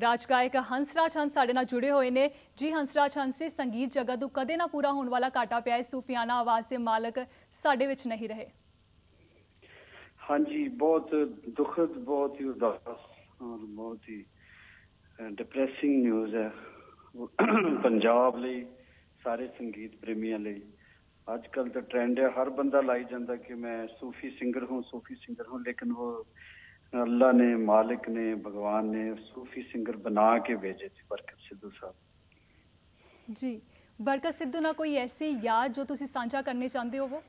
ਰਾਜ ਗਾਇਕ ਹੰਸਰਾਜ ਹੰਸ ਸਾਡੇ ਨਾਲ ਜੁੜੇ ਹੋਏ ਨੇ। ਜੀ ਹੰਸਰਾਜ ਹੰਸ ਜੀ ਸੰਗੀਤ ਜਗਤ ਨੂੰ ਕਦੇ ਨਾ ਪੂਰਾ ਹੋਣ ਵਾਲਾ ਘਾਟਾ ਪਿਆ। ਹੈ ਸੂਫੀਆਨਾ ਆਵਾਜ਼ ਦੇ ਮਾਲਕ ਸਾਡੇ ਵਿੱਚ ਨਹੀਂ ਰਹੇ। ਹਾਂਜੀ, ਬਹੁਤ ਦੁਖਦ, ਬਹੁਤ ਹੀ ਉਦਾਸ ਔਰ ਬਹੁਤ ਹੀ ਡਿਪਰੈਸਿੰਗ ਨਿਊਜ਼ ਹੈ। ਪੰਜਾਬ ਲਈ, ਸਾਰੇ ਸੰਗੀਤ ਪ੍ਰੇਮੀਆਂ ਲਈ। ਅੱਜ ਕੱਲ ਤਾਂ ਟ੍ਰੈਂਡ ਹੈ। ਹਰ ਬੰਦਾ ਲਾਈ ਜਾਂਦਾ ਕਿ ਮੈਂ ਸੂਫੀ ਸਿੰਗਰ ਹੂੰ, ਸੂਫੀ ਸਿੰਗਰ ਹੂੰ, ਲੇਕਿਨ ਉਹ अल्लाह ने मालिक ने भगवान ने सूफी सिंगर बना के भेजे थे बरकत सिद्धू साहब ਜੀ ਬਰਕਤ ਸਿੱਧੂ ਨਾਲ ਕੋਈ ਐਸੀ ਯਾਦ ਜੋ ਤੁਸੀਂ ਸਾਂਝਾ ਕਰਨੀ ਚਾਹੁੰਦੇ ਹੋ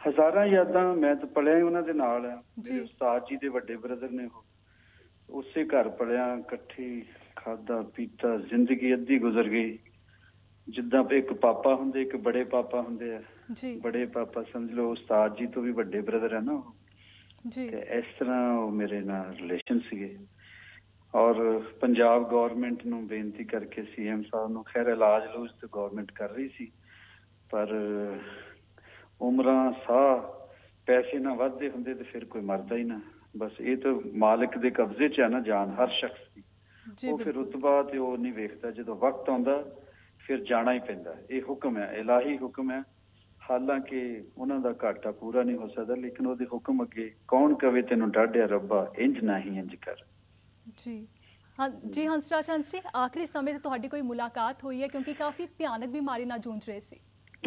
ਹਜ਼ਾਰਾਂ ਯਾਦਾਂ ਮੈਂ ਤਾਂ ਪੜਿਆ ਹੀ ਉਹਨਾਂ ਦੇ ਨਾਲ ਆ ਜੀ। ਮੇਰੇ ਉਸਤਾਦ ਜੀ ਦੇ ਵੱਡੇ ਬ੍ਰਦਰ ਨੇ ਉਹ ਉਸੇ ਘਰ ਪੜਿਆ ਇਕੱਠੀ ਖਾਦਾ ਪੀਤਾ ਜ਼ਿੰਦਗੀ ਅੱਧੀ ਗੁਜ਼ਰ ਗਈ ਜਿੱਦਾਂ ਇੱਕ ਪਾਪਾ ਹੁੰਦੇ ਇੱਕ ਬੜੇ ਪਾਪਾ ਹੁੰਦੇ ਆ ਜੀ ਬੜੇ ਪਾਪਾ ਸਮਝ ਲਓ ਉਸਤਾਦ ਜੀ ਤੋਂ ਵੀ ਵੱਡੇ ਬ੍ਰਦਰ ਹੈ ਨਾ ਉਹ ਜੀ। ਤੇ ਇਸ ਤਰ੍ਹਾਂ ਉਹ ਮੇਰੇ ਨਾਲ ਰਿਲੇਸ਼ਨ ਸੀਗੇ। ਔਰ ਪੰਜਾਬ ਗਵਰਨਮੈਂਟ ਨੂੰ ਬੇਨਤੀ ਕਰਕੇ ਸੀਐਮ ਸਾਹਿਬ ਨੂੰ ਖੈਰ ਇਲਾਜ ਲੂਜ ਤੇ ਗਵਰਨਮੈਂਟ ਕਰ ਰਹੀ ਸੀ ਪਰ ਉਮਰਾਂ ਸਾਹ ਪੈਸੇ ਨਾ ਵੱਧਦੇ ਹੁੰਦੇ ਤੇ ਫਿਰ ਕੋਈ ਮਰਦਾ ਹੀ ਨਾ। ਬਸ ਇਹ ਤਾਂ ਮਾਲਕ ਦੇ ਕਬਜ਼ੇ 'ਚ ਹੈ ਨਾ ਜਾਨ ਹਰ ਸ਼ਖਸ ਦੀ। ਉਹ ਫਿਰ। ਰੁਤਬਾ ਤੇ ਉਹ ਨਹੀਂ ਵੇਖਦਾ। ਜਦੋਂ ਵਕਤ ਆਉਂਦਾ ਫਿਰ ਜਾਣਾ ਹੀ ਪੈਂਦਾ। ਇਹ ਹੁਕਮ ਹੈ ਇਲਾਹੀ ਹੁਕਮ ਹੈ। ਹਾਲਾਂਕਿ ਉਹਨਾਂ ਦਾ ਘਾਟਾ ਪੂਰਾ ਨਹੀਂ ਹੋ ਸਕਦਾ ਲੇਕਿਨ ਉਹਦੇ ਹੁਕਮ ਅੱਗੇ ਕੌਣ ਕਵੇ ਤੈਨੂੰ ਡਾਢਿਆ ਰੱਬਾ ਇੰਜ ਨਹੀਂ ਇੰਜ ਕਰ। ਜੀ। ਹਾਂ ਜੀ ਹੰਸਰਾਜ ਹੰਸ ਜੀ ਆਖਰੀ ਸਮੇਂ ਤੇ ਤੁਹਾਡੀ ਕੋਈ ਮੁਲਾਕਾਤ ਹੋਈ ਹੈ ਕਿਉਂਕਿ ਕਾਫੀ ਭਿਆਨਕ ਬਿਮਾਰੀ ਨਾਲ ਜੂਝ ਰਹੇ ਸੀ।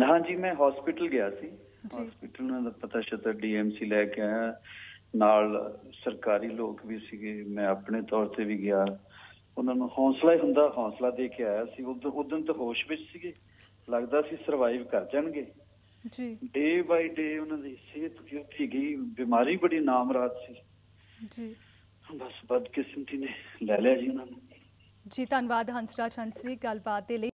ਹਾਂਜੀ ਮੈਂ ਹਸਪੀਟਲ ਗਿਆ ਸੀ। ਜੀ। ਹਸਪੀਟਲ ਨਾਲ ਦਾ ਪਤਾ ਸ਼ਤਾ ਡੀਐਮਸੀ ਲੈ ਕੇ ਆਇਆ। ਨਾਲ ਸਰਕਾਰੀ ਲੋਕ ਵੀ ਸੀਗੇ ਮੈਂ ਆਪਣੇ ਤੌਰ ਤੇ ਵੀ ਗਿਆ। ਉਹਨਾਂ ਨੂੰ ਹੌਸਲਾ ਹੀ ਹੁੰਦਾ ਹੌਸਲਾ ਦੇ ਕੇ ਆਇਆ ਸੀ। ਉਦੋਂ ਉਦੋਂ ਤਾਂ ਹੋਸ਼ ਵਿੱਚ ਸੀਗੇ। ਲੱਗਦਾ ਸੀ ਸਰਵਾਈਵ ਕਰ ਜਾਣਗੇ। ਜੀ। ਡੇ ਬਾਈ ਡੇ ਉਹਨਾਂ ਦੀ ਸਿਹਤ ਗਿਰਦੀ ਗਈ। ਬਿਮਾਰੀ ਬੜੀ ਨਾਮਰਾਦ ਸੀ। ਜੀ। ਬਸ ਬਦਕਿਸਮਤੀ ਨੇ ਲੈ ਲਿਆ ਜੀ ਉਹਨਾਂ ਨੂੰ। ਜੀ ਧੰਨਵਾਦ ਹੰਸਰਾਜ ਹੰਸ ਜੀ ਗੱਲਬਾਤ ਦੇ ਲਈ।